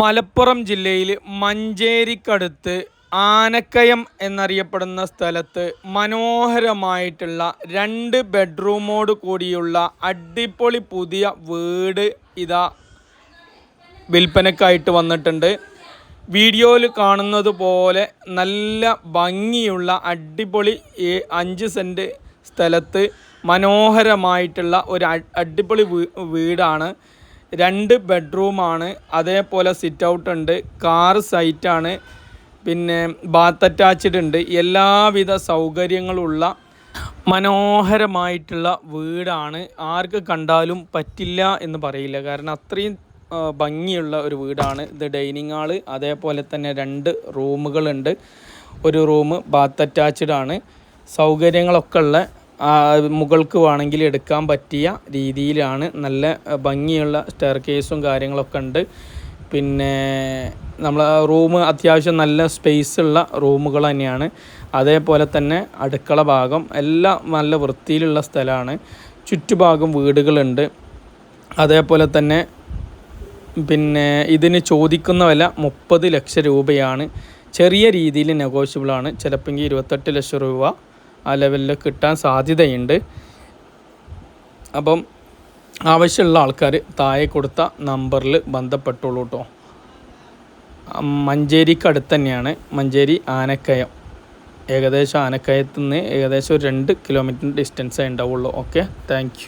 മലപ്പുറം ജില്ലയിൽ മഞ്ചേരിക്കടുത്ത് ആനക്കയം എന്നറിയപ്പെടുന്ന സ്ഥലത്ത് മനോഹരമായിട്ടുള്ള രണ്ട് ബെഡ്റൂമോട് കൂടിയുള്ള അടിപൊളി പുതിയ വീട് ഇതാ വിൽപ്പനക്കായിട്ട് വന്നിട്ടുണ്ട്. വീഡിയോയിൽ കാണുന്നത് പോലെ നല്ല ഭംഗിയുള്ള അടിപൊളി അഞ്ച് സെന്റ് സ്ഥലത്ത് മനോഹരമായിട്ടുള്ള ഒരു അടിപൊളി വീടാണ്. രണ്ട് ബെഡ്റൂമാണ് അതേപോലെ സിറ്റ് ഔട്ട് ഉണ്ട് കാർ സൈറ്റാണ് പിന്നെ ബാത്ത് അറ്റാച്ച്ഡ് ഉണ്ട്. എല്ലാവിധ സൗകര്യങ്ങളുള്ള മനോഹരമായിട്ടുള്ള വീടാണ്. ആർക്ക് കണ്ടാലും പറ്റില്ല എന്ന് പറയില്ല. കാരണം അത്രയും ഭംഗിയുള്ള ഒരു വീടാണ്. ഇത് ഡൈനിങ് ഹാൾ അതേപോലെ തന്നെ രണ്ട് റൂമുകളുണ്ട്. ഒരു റൂം ബാത്ത് അറ്റാച്ച്ഡ് ആണ്. സൗകര്യങ്ങളൊക്കെ ഉള്ള മുകൾക്ക് വേണമെങ്കിൽ എടുക്കാൻ പറ്റിയ രീതിയിലാണ് നല്ല ഭംഗിയുള്ള സ്റ്റെയർ കേസും കാര്യങ്ങളൊക്കെ ഉണ്ട്. പിന്നെ നമ്മൾ റൂം അത്യാവശ്യം നല്ല സ്പേസ് ഉള്ള റൂമുകൾ തന്നെയാണ്. അതേപോലെ തന്നെ അടുക്കള ഭാഗം എല്ലാം നല്ല വൃത്തിയിലുള്ള സ്ഥലമാണ്. ചുറ്റുഭാഗം വീടുകളുണ്ട്. അതേപോലെ തന്നെ പിന്നെ ഇതിന് ചോദിക്കുന്ന വില മുപ്പത് ലക്ഷം രൂപയാണ്. ചെറിയ രീതിയിൽ നെഗോഷ്യബിളാണ് ചിലപ്പോൾ ഇരുപത്തെട്ട് ലക്ഷം രൂപ ആ ലെവലിൽ കിട്ടാൻ സാധ്യതയുണ്ട്. അപ്പം ആവശ്യമുള്ള ആൾക്കാർ താഴെ കൊടുത്ത നമ്പറിൽ ബന്ധപ്പെട്ടോളൂ കേട്ടോ മഞ്ചേരിക്ക് അടുത്ത് തന്നെയാണ് മഞ്ചേരി ആനക്കയം. ഏകദേശം ആനക്കയത്തു നിന്ന് ഏകദേശം ഒരു രണ്ട് കിലോമീറ്റർ ഡിസ്റ്റൻസേ ഉണ്ടാവുള്ളൂ ഓക്കെ താങ്ക്